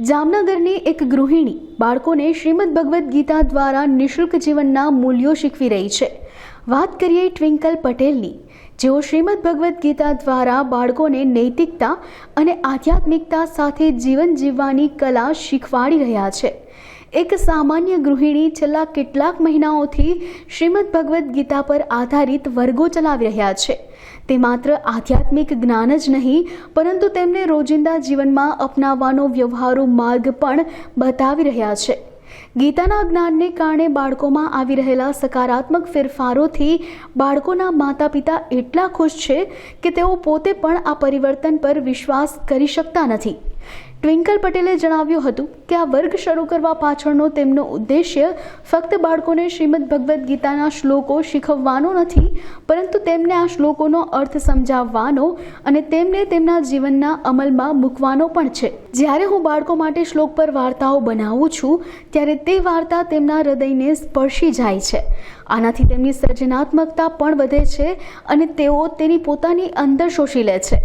જામનગરની એક ગૃહિણી બાળકોને શ્રીમદ ભગવદ્ ગીતા દ્વારા નિઃશુલ્ક જીવનના મૂલ્યો શીખવી રહી છે. વાત કરીએ ટ્વિંકલ પટેલની. જેઓ શ્રીમદ ભગવદ્ ગીતા દ્વારા બાળકોને નૈતિકતા અને આધ્યાત્મિકતા સાથે જીવન જીવવાની કલા શીખવાડી રહ્યા છે. એક સામાન્ય ગૃહિણી છેલ્લા કેટલાક મહિનાઓથી શ્રીમદ ભગવદ્ ગીતા પર આધારિત વર્ગો ચલાવી રહ્યા છે. તે માત્ર આધ્યાત્મિક જ્ઞાન જ નહીં, પરંતુ તેમને રોજિંદા જીવનમાં અપનાવવાનો વ્યવહારુ માર્ગ પણ બતાવી રહ્યા છે. ગીતાના જ્ઞાનને કારણે બાળકોમાં આવી રહેલા સકારાત્મક ફેરફારોથી બાળકોના માતા પિતા એટલા ખુશ છે કે તેઓ પોતે પણ આ પરિવર્તન પર વિશ્વાસ કરી શકતા નથી. ટ્વિંકલ પટેલે જણાવ્યું હતું કે આ વર્ગ શરૂ કરવા પાછળનો તેમનો ઉદ્દેશ્ય ફક્ત બાળકોને શ્રીમદ ભગવદ્ ગીતાના શ્લોકો શીખવવાનો નથી, પરંતુ તેમને આ શ્લોકોનો અર્થ સમજાવવાનો અને તેમને તેમના જીવનના અમલમાં મૂકવાનો પણ છે. જ્યારે હું બાળકો માટે શ્લોક પર વાર્તાઓ બનાવું છું, ત્યારે તે વાર્તા તેમના હૃદયને સ્પર્શી જાય છે. આનાથી તેમની સર્જનાત્મકતા પણ વધે છે અને તેઓ તેની પોતાની અંદર શોષી લે છે.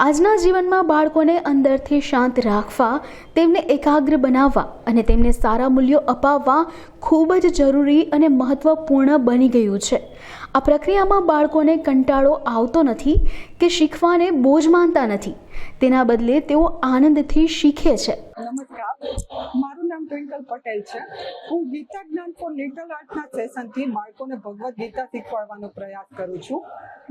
આજના જીવનમાં બાળકોને અંદરથી શાંત રાખવા, તેમને એકાગ્ર બનાવવા અને તેમને સારા મૂલ્યો અપાવવા ખૂબ જ જરૂરી અને મહત્ત્વપૂર્ણ બની ગયું છે. આ પ્રક્રિયામાં બાળકોને કંટાળો આવતો નથી કે શીખવાને બોજ માનતા નથી. તેના બદલે તેઓ આનંદથી શીખે છે નમસ્કાર મારું નામ ટ્વિંકલ પટેલ છે. હું ગીતા જ્ઞાન ફોર લિટલ આર્ટના સેશનથી બાળકોને ભગવદ્ ગીતા શીખવાડવાનો પ્રયાસ કરું છું.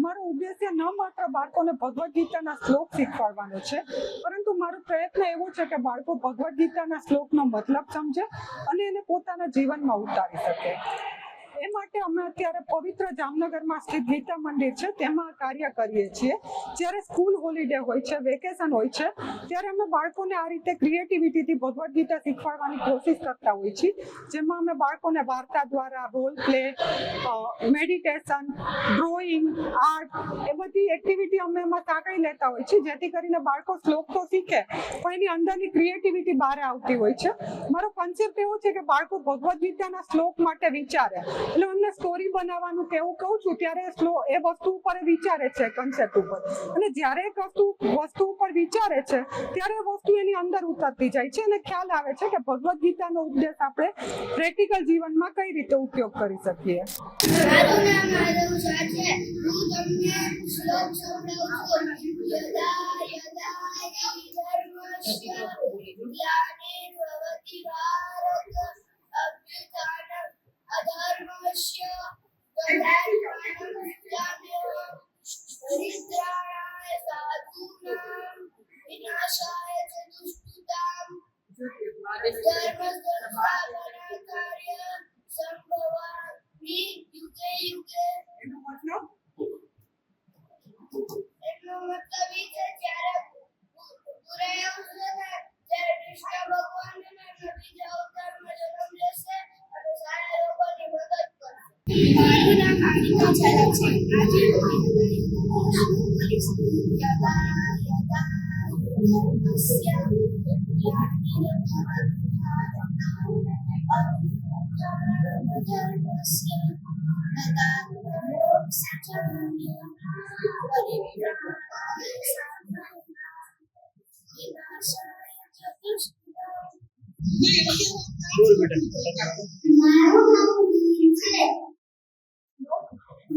મારો ઉદ્દેશ્ય ન માત્ર બાળકોને ભગવદ્ ગીતાના શ્લોક શીખવાડવાનો છે, પરંતુ મારો પ્રયત્ન એવો છે કે બાળકો ભગવદ્ ગીતાના શ્લોકનો મતલબ સમજે અને એને પોતાના જીવનમાં ઉતારી શકે. એ માટે અમે અત્યારે પવિત્ર જામનગરમાં સ્થિત ગીતા મંદિર છે, તેમાં કાર્ય કરીએ છીએ. જ્યારે સ્કૂલ હોલિડે હોય છે વેકેશન હોય છે, ત્યારે અમે બાળકોને આ રીતે ક્રિએટિવિટીથી ભગવદ્ ગીતા શીખવાડવાની કોશિશ કરતા હોઈએ છીએ. જેમાં અમે બાળકોને વાર્તા દ્વારા role play meditation drawing art એ બધી એક્ટિવિટી અમે એમાં સાંકળી લેતા હોઈએ છીએ. જેથી કરીને બાળકો શ્લોક તો શીખે, પણ એની અંદરની ક્રિએટિવિટી બહાર આવતી હોય છે. મારો કન્સેપ્ટ એવો છે કે બાળકો ભગવદ્ ગીતાના શ્લોક માટે વિચારે. એટલે એમને સ્ટોરી બનાવવાનું કે એવું કહું છું ત્યારે સ્લો એ વસ્તુ ઉપર વિચારે છે કન્સેપ્ટ ઉપર અને જ્યારે એક વસ્તુ વસ્તુ ઉપર વિચારે છે ત્યારે વસ્તુ એની અંદર ઉતરતી જાય છે અને ખ્યાલ આવે છે કે ભગવદ્ ગીતાનો ઉપદેશ આપણે પ્રેક્ટિકલ જીવનમાં કઈ રીતે ઉપયોગ કરી શકીએ યદા યદા ધર્મસ્ય ગ્લાનિર્ભવતિ સંભવામિ યુગે યુગે એનો મતલબ કરશે મારું નામ આનિકા છેલ્લા છે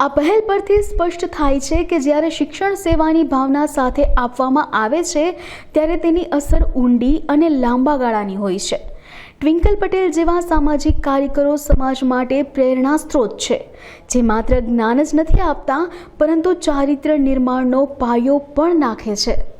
આ પહેલ પરથી સ્પષ્ટ થાય છે કે જ્યારે શિક્ષણ સેવાની ભાવના સાથે આપવામાં આવે છે, ત્યારે તેની અસર ઊંડી અને લાંબા ગાળાની હોય છે. ટ્વિંકલ પટેલ જેવા સામાજિક કાર્યકરો સમાજ માટે પ્રેરણા સ્ત્રોત છે, જે માત્ર જ્ઞાન જ નથી આપતા, પરંતુ ચારિત્ર નિર્માણનો પાયો પણ નાખે છે.